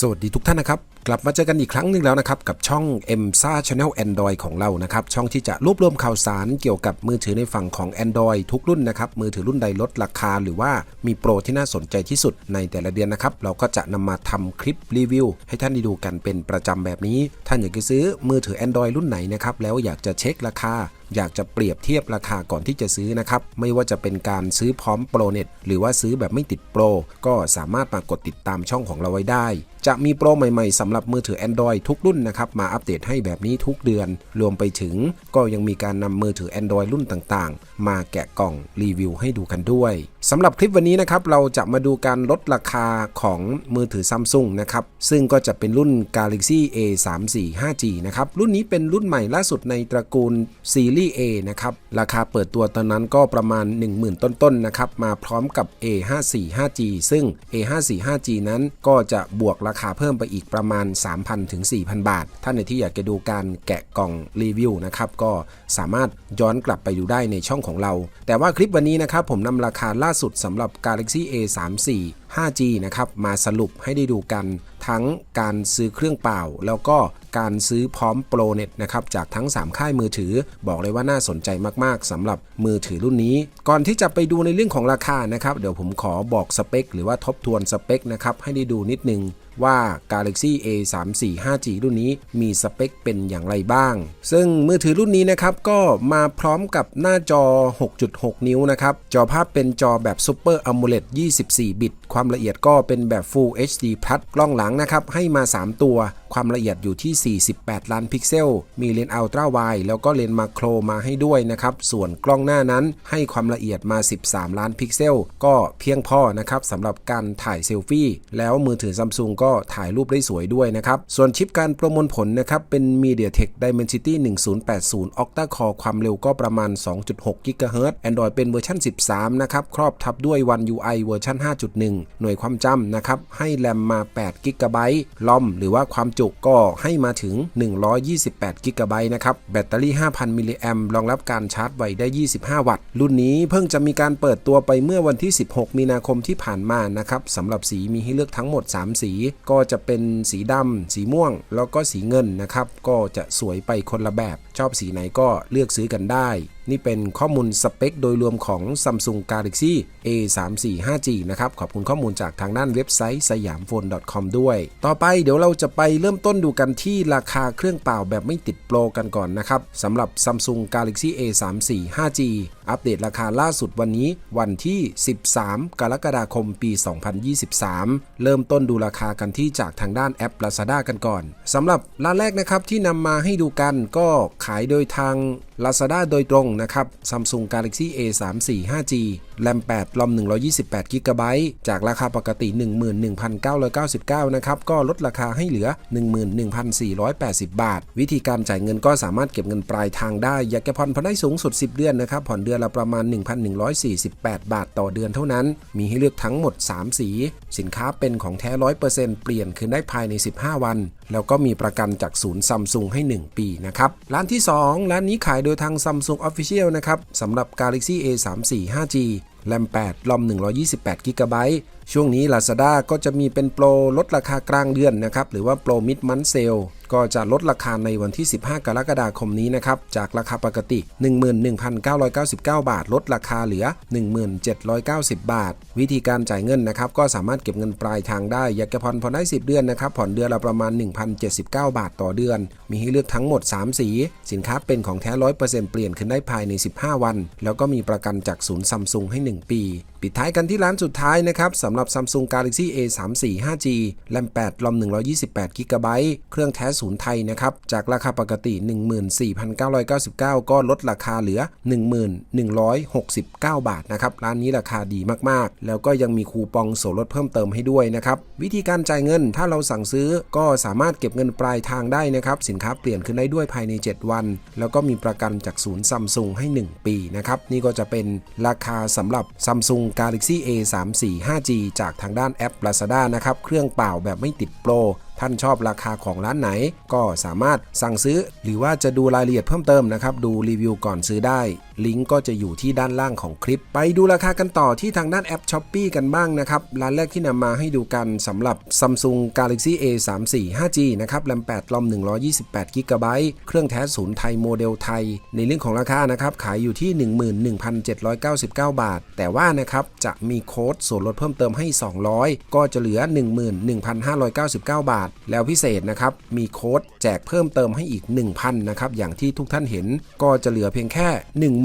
สวัสดีทุกท่านนะครับ กลับมาเจอกันอีกครั้งหนึ่งแล้วนะครับ กับช่อง m s a Channel Android ของเรานะครับ ช่องที่จะรวบรวมข่าวสารเกี่ยวกับมือถือในฝั่งของ Android ทุกรุ่นนะครับ มือถือรุ่นใดลดราคา หรือว่ามีโปรที่น่าสนใจที่สุดในแต่ละเดือนนะครับ เราก็จะนำมาทำคลิปรีวิว ให้ท่านได้ดูกันเป็นประจำแบบนี้ ท่านอยากจะซื้อมือถือ Android รุ่นไหนนะครับแล้วอยากจะเช็คราคาอยากจะเปรียบเทียบราคาก่อนที่จะซื้อนะครับ ไม่ว่าจะเป็นการซื้อพร้อมโปรเน็ตหรือว่าซื้อแบบไม่ติดโปร ก็สามารถมากดติดตามช่องของเราไว้ได้ จะมีโปรใหม่ๆสำหรับมือถือ Android ทุกรุ่นนะครับ มาอัปเดตให้แบบนี้ทุกเดือน รวมไปถึงก็ยังมีการนำมือถือ Android รุ่นต่างๆ มาแกะกล่องรีวิวให้ดูกันด้วย สำหรับคลิปวันนี้นะครับเราจะมาดูการลดราคาของมือถือซัมซุงนะครับซึ่งก็จะเป็นรุ่น Galaxy A 3 4 5G นะครับรุ่นนี้เป็นรุ่นใหม่ล่าสุดในตระกูลซีรีส์ A นะครับราคาเปิดตัวตอนนั้นก็ประมาณ 10,000 ต้นๆนะครับมาพร้อมกับ A 5 4 5G ซึ่ง A 5 4 5G นั้นก็จะบวกราคาเพิ่มไปอีกประมาณ 3,000ถึง4,000 บาท ท่านในที่อยากจะดูการแกะกล่องรีวิวนะครับก็สามารถย้อนกลับไปดูได้ในช่องของเรา แต่ว่าคลิปวันนี้นะครับผมนำราคาล่าสุดสำหรับ Galaxy A 3 4 5G นะครับ มาสรุปให้ได้ดูกัน ทั้งการซื้อเครื่องเปล่า แล้วก็การซื้อพร้อมโปรเน็ตนะครับจากทั้ง 3 ค่ายมือถือ บอกเลยว่าน่าสนใจมากๆสำหรับมือถือรุ่นนี้ ก่อนที่จะไปดูในเรื่องของราคานะครับ เดี๋ยวผมขอบอกสเปค หรือว่าทบทวนสเปคนะครับให้ได้ดูนิดนึงว่า Galaxy A 3 4 5G รุ่นนี้มีสเปคเป็นอย่างไรบ้าง ซึ่งมือถือรุ่นนี้นะครับ ก็มาพร้อมกับหน้าจอ 6.6 นิ้วนะครับ จอภาพเป็นจอแบบ Super AMOLED 24 บิต ความละเอียดก็เป็นแบบ Full HD Plus กล้องหลังนะครับให้มา 3 ตัวความละเอียดอยู่ที่ 48 ล้านพิกเซล มีเลนส์อัลตร้าไวแล้วก็เลนส์มาโครมาให้ด้วยนะครับ ส่วนกล้องหน้านั้นให้ความละเอียดมา 13 ล้านพิกเซล ก็เพียงพอนะครับสำหรับการถ่ายเซลฟี่ แล้วมือถือซัมซุงก็ถ่ายรูปได้สวยด้วยนะครับ ส่วนชิปการประมวลผลนะครับ เป็น MediaTek Dimensity 1080 Octa Core ความเร็วก็ประมาณ 2.6 GHz Android เป็นเวอร์ชัน13 นะครับ ครอบทับด้วย One UI เวอร์ชัน5.1 หน่วยความจำนะครับ ให้แรมมา8 GB ลอมหรือว่าความจุก็ให้มาถึง 128 GB นะครับ แบตเตอรี่ 5,000 มิลลิแอมรองรับการชาร์จไวได้ 25 วัตต์ รุ่นนี้เพิ่งจะมีการเปิดตัวไปเมื่อวันที่ 16 มีนาคมที่ผ่านมานะครับสำหรับสีมีให้เลือกทั้งหมด 3 สี ก็จะเป็นสีดำ สีม่วง แล้วก็สีเงินนะครับ ก็จะสวยไปคนละแบบ ชอบสีไหนก็เลือกซื้อกันได้ นี่เป็นข้อมูลสเปคโดยรวมของ Samsung Galaxy A 3 4 5G นะครับ ขอบคุณข้อมูลจากทางด้านเว็บไซต์สยามโฟน .com ด้วย ต่อไปเดี๋ยวเราจะไปเริ่มต้นดูกันที่ราคาเครื่องเปล่าแบบไม่ติดโปรกันก่อนนะครับสำหรับ Samsung Galaxy A 3 4 5G อัปเดตราคาล่าสุดวันนี้วันที่ 13 กรกฎาคมปี 2023 เริ่มต้นดูราคากันที่จากทางด้านแอป Lazada กันก่อนสำหรับร้านแรกนะครับที่นำมาให้ดูกันก็ขายโดยทาง Lazada โดยตรงนะครับ Samsung Galaxy A 3 4 5G แรม8ลอม128 g b จากราคาปกติ 11,999 นะครับ ก็ลดราคาให้เหลือ 11,480 บาท วิธีการจ่ายเงินก็สามารถเก็บเงินปลายทางได้ อยากจะผ่อนผ่อนได้สูงสุด 10 เดือนนะครับ ผ่อนเดือนละประมาณ 1,148 บาทต่อเดือนเท่านั้น มีให้เลือกทั้งหมด 3 สี สินค้าเป็นของแท้ 100%เปลี่ยนคืนได้ภายใน 15 วัน แล้วก็มีประกันจากศูนย์ซัมซุงให้ 1 ปีนะครับ ร้านที่ 2 ร้านนี้ขายโดยทาง Samsung Official นะครับสำหรับ Galaxy A 3 4 5G แรม 8 ลอม 128 g b ช่วงนี้ Lazada ก็จะมีเป็นโปรลดราคากลางเดือนนะครับหรือว่าโปรมิดมันเซลก็จะลดราคาในวันที่ 15 กรกฎาคมนี้นะครับจากราคาปกติ 11,999 บาท ลดราคาเหลือ 1790 บาท วิธีการจ่ายเงินนะครับก็สามารถเก็บเงินปลายทางได้อยากจะผ่อนผ่อนได้ 10 เดือนนะครับผ่อนเดือนละประมาณ 1,079 บาทต่อเดือน มีให้เลือกทั้งหมด 3 สี สินค้าเป็นของแท้ 100%เปลี่ยนขึ้นได้ภายใน 15 วัน แล้วก็มีประกันจากศูนย์ซัมซุงให้ 1 ปี ปิดท้ายกันที่ร้านสุดท้ายนะครับสำหรับ Samsung Galaxy A 3 4 5G แรม8ลอม128 g b เครื่องแท้ศูนย์ไทยนะครับ จากราคาปกติ 14,999 ก็ลดราคาเหลือ 1169 บาทนะครับ ร้านนี้ราคาดีมากๆ แล้วก็ยังมีคูปองส่วนลดเพิ่มเติมให้ด้วยนะครับ วิธีการจ่ายเงินถ้าเราสั่งซื้อก็สามารถเก็บเงินปลายทางได้นะครับ สินค้าเปลี่ยนขึ้นได้ด้วยภายใน 7 วัน แล้วก็มีประกันจากศูนย์ซัมซุงให้ 1 ปีนะครับ นี่ก็จะเป็นราคาสำหรับ Samsung Galaxy A 3 4 5G จากทางด้านแอป Lazada นะครับ เครื่องเปล่าแบบไม่ติดโปร ท่านชอบราคาของร้านไหน ก็สามารถสั่งซื้อ หรือว่าจะดูรายละเอียดเพิ่มเติมนะครับ ดูรีวิวก่อนซื้อได้ ลิงก์ก็จะอยู่ที่ด้านล่างของคลิป ไปดูราคากันต่อที่ทางด้านแอป s h อ p e e กันบ้างนะครับ ร้านแรกที่นำมาให้ดูกันสำหรับ Samsung Galaxy A 3 4 5G นะครับแรม8ลอม128 g b เครื่องแท้ศูนย์ไทยโมเดลไทย ในเรื่องของราคานะครับ ขายอยู่ที่ 11,799 บาท แต่ว่านะครับ จะมีโค้ดส่วนลดเพิ่มเติมให้ 200 ก็จะเหลือ 11,599 บาท แล้วพิเศษนะครับ มีโค้ดแจกเพิ่มเติมให้อีก 1,000 นะครับ อย่างที่ทุกท่านเห็น ก็จะเหลือเพียงแค่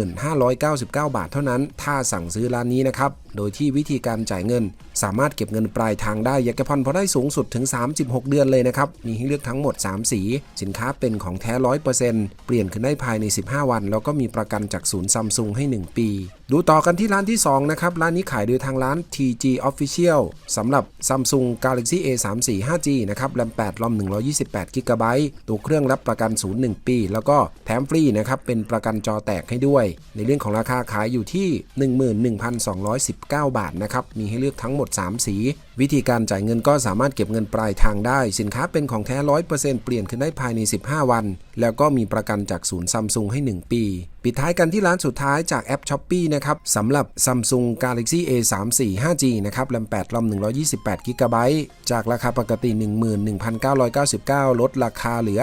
1599 บาทเท่านั้น ถ้าสั่งซื้อร้านนี้นะครับ โดยที่วิธีการจ่ายเงิน สามารถเก็บเงินปลายทางได้ยากจะผ่อนพอได้สูงสุดถึง 36 เดือนเลยนะครับ มีให้เลือกทั้งหมด 3 สี สินค้าเป็นของแท้ 100%เปลี่ยนขึ้นได้ภายใน 15 วัน แล้วก็มีประกันจากศูนย์ซัมซุงให้ 1 ปี ดูต่อกันที่ร้านที่ 2 นะครับ ร้านนี้ขายโดยทางร้าน TG Official สำหรับ Samsung Galaxy A 3 4 5G นะครับแรม8ลอม128 g b ตัวเครื่องรับประกันศูนย์1ปี แล้วก็แถมฟรีนะครับเป็นประกันจอแตกให้ด้วย ในเรื่องของราคาขายอยู่ที่149 บาทนะครับ มีให้เลือกทั้งหมด 3 สีวิธีการจ่ายเงินก็สามารถเก็บเงินปลายทางได้ สินค้าเป็นของแท้ 100%เปลี่ยนขึ้นได้ภายใน 15 วัน แล้วก็มีประกันจากศูนย์ซัมซุงให้ 1 ปี ปิดท้ายกันที่ร้านสุดท้ายจากแอป s h อ p e e นะครับสำหรับ Samsung Galaxy A 3 4 5G นะครับแรม8ลอม128 g b จากราคาปกติ 11,999 ลดราคาเหลือ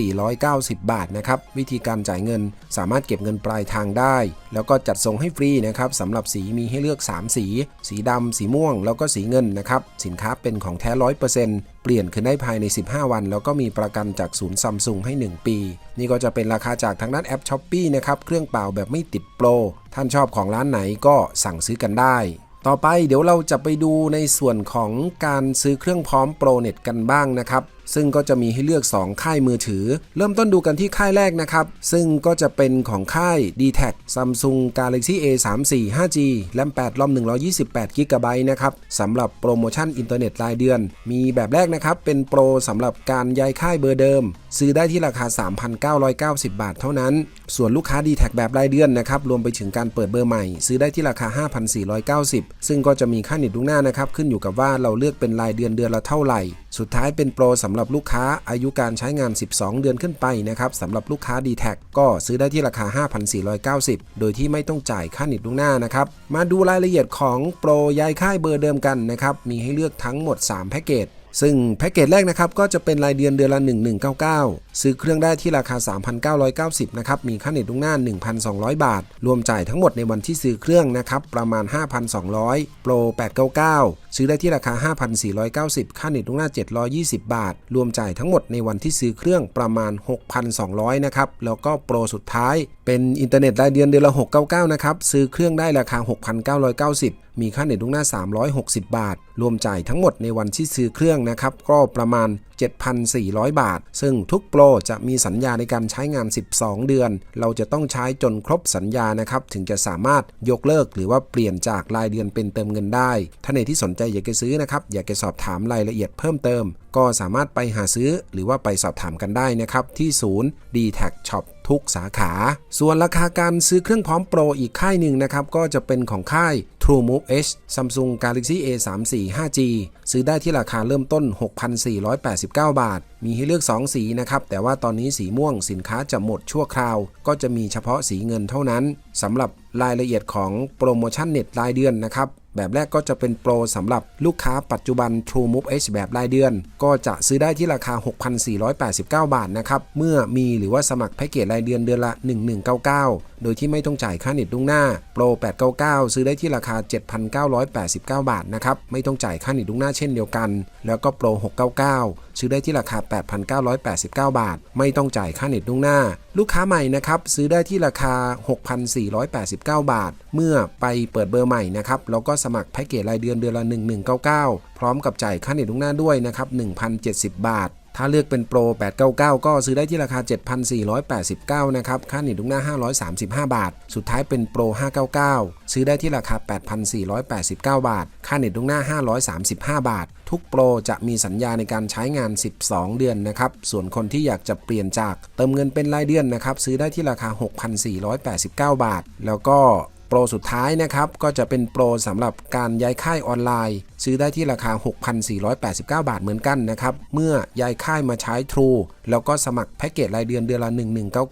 1490 บาทนะครับวิธีการจ่ายเงินสามารถเก็บเงินปลายทางได้ แล้วก็จัดส่งให้ฟรีนะครับสำหรับสีมีให้เลือก 3 สี สีดำสีม่วง แล้วก็สีเงินนะครับ สินค้าเป็นของแท้ 100%เปลี่ยนคืนได้ภายใน 15 วัน แล้วก็มีประกันจากศูนย์ซัมซุงให้ 1 ปี นี่ก็จะเป็นราคาจากทางด้านแอปช้อป e e นะครับ เครื่องเปล่าแบบไม่ติดโปร ท่านชอบของร้านไหนก็สั่งซื้อกันได้ต่อไปเดี๋ยวเราจะไปดูในส่วนของการซื้อเครื่องพร้อมโปรเน็ตกันบ้างนะครับ ซึ่งก็จะมีให้เลือก 2 ค่ายมือถือ เริ่มต้นดูกันที่ค่ายแรกนะครับ ซึ่งก็จะเป็นของค่าย d t แท Samsung Galaxy A 3 4 5G แรม8ลอม128 g b นะครับสำหรับโปรโมชั่นอินเทอร์เน็ตรายเดือน มีแบบแรกนะครับ เป็นโปรสำหรับการย้ายค่ายเบอร์เดิม ซื้อได้ที่ราคา 3,990 บาทเท่านั้น ส่วนลูกค้า d t แทแบบรายเดือนนะครับ รวมไปถึงการเปิดเบอร์ใหม่ ซื้อได้ที่ราคา 5,490 ซึ่งก็จะมีค่าเน็ตล่วงหน้านะครับ ขึ้นอยู่กับว่าเราเลือกเป็นรายเดือนเดือนละเท่าไหร่สุดท้ายเป็นโปรสำหรับลูกค้าอายุการใช้งาน 12 เดือนขึ้นไปนะครับสำหรับลูกค้า d t แทก็ซื้อได้ที่ราคา 5,490 โดยที่ไม่ต้องจ่ายค่าเน็ตล่วงหน้านะครับ มาดูรายละเอียดของโปรย้ายค่ายเบอร์เดิมกันนะครับ มีให้เลือกทั้งหมด 3 แพ็กเกจ ซึ่งแพ็กเกจแรกนะครับก็จะเป็นรายเดือนเดือนละ 1199 ซื้อเครื่องได้ที่ราคา 3,990 นะครับ มีค่าเน็ตล่วงหน้า 1,200 บาท รวมจ่ายทั้งหมดในวันที่ซื้อเครื่องนะครับ ประมาณ 5,200 โปร 899 ซื้อได้ที่ราคา 5,490 ค่าเน็ตล่วงหน้า 720 บาท รวมจ่ายทั้งหมดในวันที่ซื้อเครื่องประมาณ 6,200 นะครับ แล้วก็โปรสุดท้าย เป็นอินเทอร์เน็ตรายเดือนเดือนละ 699 นะครับ ซื้อเครื่องได้ราคา 6,990 มีค่าเน็ตล่วงหน้า 360 บาท รวมจ่ายทั้งหมดในวันที่ซื้อเครื่องนะครับ ก็ประมาณ 7,400 บาท ซึ่งทุกโปรจะมีสัญญาในการใช้งาน 12 เดือน เราจะต้องใช้จนครบสัญญานะครับ ถึงจะสามารถยกเลิกหรือว่าเปลี่ยนจากรายเดือนเป็นเติมเงินได้ถ้าในที่สนใจอยากจะซื้อนะครับ อยากจะสอบถามรายละเอียดเพิ่มเติม ก็สามารถไปหาซื้อหรือว่าไปสอบถามกันได้นะครับ ที่ศูนย์ d t a c Shop ทุกสาขา ส่วนราคาการซื้อเครื่องพร้อมโปรอีกค่ายหนึ่งนะครับ ก็จะเป็นของค่าย TrueMove H Samsung Galaxy A 3 4 5G ซื้อได้ที่ราคาเริ่มต้น 6,489บาท มีให้เลือก 2 สีนะครับ แต่ว่าตอนนี้สีม่วงสินค้าจะหมดชั่วคราว ก็จะมีเฉพาะสีเงินเท่านั้นสำหรับรายละเอียดของโปรโมชั่นเน็ตรายเดือนนะครับแบบแรกก็จะเป็นโปรสำหรับลูกค้าปัจจุบัน TrueMove H แบบรายเดือน ก็จะซื้อได้ที่ราคา 6,489 บาทนะครับ เมื่อมีหรือว่าสมัครแพ็กเกจรายเดือนเดือนละ 1199 โดยที่ไม่ต้องจ่ายค่าเน็ตล่วงหน้า โปร 899 ซื้อได้ที่ราคา 7,989 บาทนะครับ ไม่ต้องจ่ายค่าเน็ตล่วงหน้าเช่นเดียวกัน แล้วก็โปร 699 ซื้อได้ที่ราคา 8,989 บาท ไม่ต้องจ่ายค่าเน็ตล่วงหน้า ลูกค้าใหม่นะครับซื้อได้ที่ราคา 6,489 บาท เมื่อไปเปิดเบอร์ใหม่นะครับแล้วก็สมัครแพ็กเกจรายเดือนเดือนละ 1199 พร้อมกับจ่ายค่าเน็ตล่วงหน้าด้วยนะครับ1,070 บาท ถ้าเลือกเป็นโปร 899 ก็ซื้อได้ที่ราคา 7,489 นะครับ ค่าเน็ตล่วงหน้า 535 บาท สุดท้ายเป็นโปร 599 ซื้อได้ที่ราคา 8,489 บาท ค่าเน็ตล่วงหน้า 535 บาท ทุกโปรจะมีสัญญาในการใช้งาน 12 เดือนนะครับ ส่วนคนที่อยากจะเปลี่ยนจากเติมเงินเป็นรายเดือนนะครับ ซื้อได้ที่ราคา 6,489 บาท แล้วก็ โปรสุดท้ายนะครับ ก็จะเป็นโปรสำหรับการย้ายค่ายออนไลน์ ซื้อได้ที่ราคา 6,489 บาทเหมือนกันนะครับ เมื่อย้ายค่ายมาใช้ True แล้วก็สมัครแพ็กเกจรายเดือนเดือนละ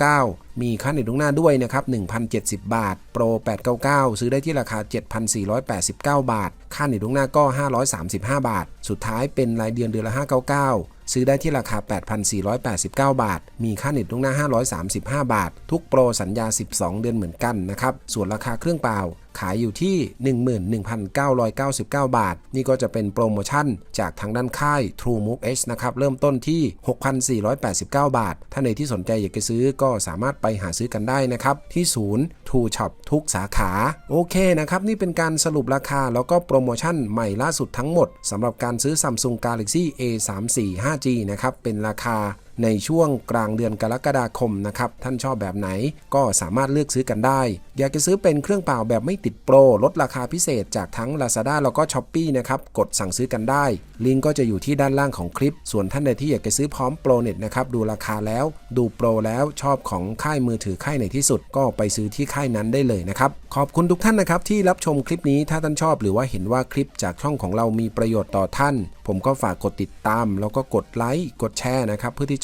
1199 มีค่าเน็ตล่วงหน้าด้วยนะครับ 1,070 บาท โปร 899 ซื้อได้ที่ราคา 7,489 บาท ค่าเน็ตล่วงหน้าก็ 535 บาท สุดท้ายเป็นรายเดือนเดือนละ 599 ซื้อได้ที่ราคา 8,489 บาท มีค่าเน็ตล่วงหน้า 535 บาท ทุกโปรสัญญา 12 เดือนเหมือนกันนะครับ ส่วนราคาเครื่องเปล่า ขายอยู่ที่ 11,999 บาท นี่ก็จะเป็นโปรโมชั่นจากทางด้านค่าย True Move H นะครับ เริ่มต้นที่ 6,489 บาท ถ้าในที่สนใจอยากจะซื้อก็สามารถไปหาซื้อกันได้นะครับ ที่ศูนย์ True Shop ทุกสาขา โอเคนะครับ นี่เป็นการสรุปราคาแล้วก็โปรโมชั่นใหม่ล่าสุดทั้งหมดสำหรับการซื้อ Samsung Galaxy A34 5G นะครับ เป็นราคา ในช่วงกลางเดือนกรกฎาคมนะครับท่านชอบแบบไหนก็สามารถเลือกซื้อกันได้ อยากจะซื้อเป็นเครื่องเปล่าแบบไม่ติดโปร ลดราคาพิเศษจากทั้ง Lazada แล้วก็ s h อ p e e นะครับกดสั่งซื้อกันได้ ลิงก์ก็จะอยู่ที่ด้านล่างของคลิป ส่วนท่านใดที่อยากจะซื้อพร้อมโปรเน็ตนะครับดูราคาแล้ว ดูโปรแล้วชอบของค่ายมือถือค่ายไหนที่สุด ก็ไปซื้อที่ค่ายนั้นได้เลยนะครับขอบคุณทุกท่านนะครับที่รับชมคลิปนี้ถ้าท่านชอบหรือว่าเห็นว่าคลิปจากช่องของเรามีประโยชน์ต่อท่าน ผมก็ฝากกดติดตาม แล้วก็กดไลค์กดแชร์นะครับเพื่อที่